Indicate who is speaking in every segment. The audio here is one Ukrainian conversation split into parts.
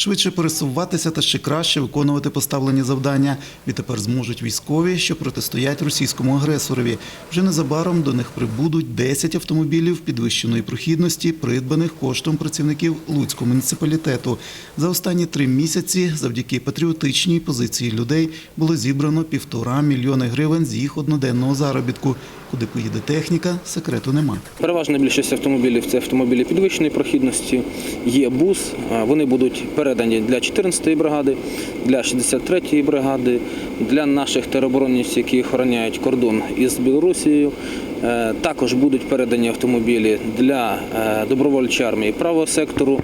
Speaker 1: Швидше пересуватися та ще краще виконувати поставлені завдання. Відтепер зможуть військові, що протистоять російському агресорові. Вже незабаром до них прибудуть 10 автомобілів підвищеної прохідності, придбаних коштом працівників Луцького муніципалітету. За останні три місяці, завдяки патріотичній позиції людей, було зібрано півтора мільйони гривень з їх одноденного заробітку. Куди поїде техніка, секрету нема.
Speaker 2: Переважна більшість автомобілів це автомобілі підвищеної прохідності. Є бус. Вони будуть передані для 14-ї бригади, для 63-ї бригади, для наших тероборонців, які охороняють кордон із Білорусією. Е, Також будуть передані автомобілі для е, добровольчої армії правого сектору,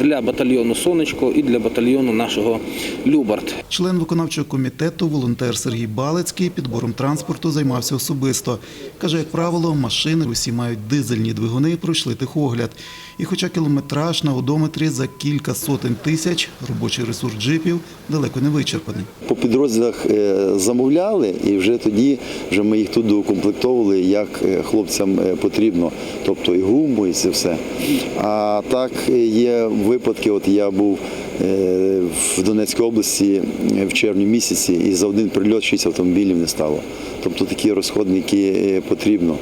Speaker 2: для батальйону Сонечко і для батальйону нашого Любарт.
Speaker 1: Член виконавчого комітету, волонтер Сергій Балицький підбором транспорту займався особисто. Каже, як правило, машини усі мають дизельні двигуни, пройшли техогляд. І хоча кілометраж на одометрі за кілька сотень тисяч, робочий ресурс джипів далеко не вичерпаний.
Speaker 3: По підрозділах е, замовляли, і вже тоді вже ми їх тут доукомплектовували, як хлопцям е, потрібно, тобто і гумбу, і це все. А так е, є випадки. От я був е, в Донецькій області е, в червні місяці, і за один прильот шість автомобілів не стало. Тобто такі розходники е, потрібно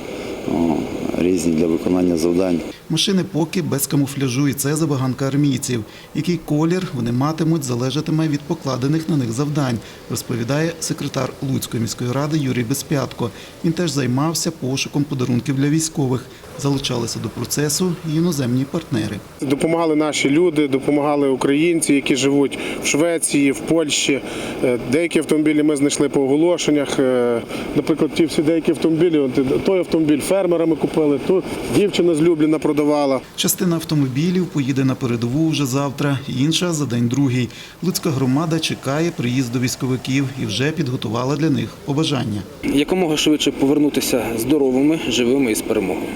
Speaker 3: різні для виконання завдань.
Speaker 1: Машини поки без камуфляжу, і це забаганка армійців. Який колір вони матимуть, залежатиме від покладених на них завдань, розповідає секретар Луцької міської ради Юрій Безпятко. Він теж займався пошуком подарунків для військових. Залучалися до процесу і іноземні партнери.
Speaker 4: Допомагали наші люди, допомагали українці, які живуть в Швеції, в Польщі. Е, Деякі автомобілі ми знайшли по оголошеннях. Е, Наприклад, ті всі деякі автомобілі, той автомобіль фермерами купили, тут дівчина злюблена продавала.
Speaker 1: Частина автомобілів поїде на передову вже завтра, інша за день другий. Луцька громада чекає приїзду військовиків і вже підготувала для них побажання.
Speaker 2: Якомога швидше повернутися здоровими, живими і з перемогою.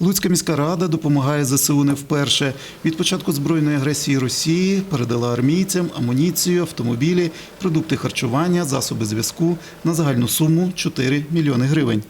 Speaker 1: Луцька міська рада допомагає ЗСУ не вперше. Від початку збройної агресії Росії передала армійцям амуніцію, автомобілі, продукти харчування, засоби зв'язку на загальну суму 4 мільйони гривень.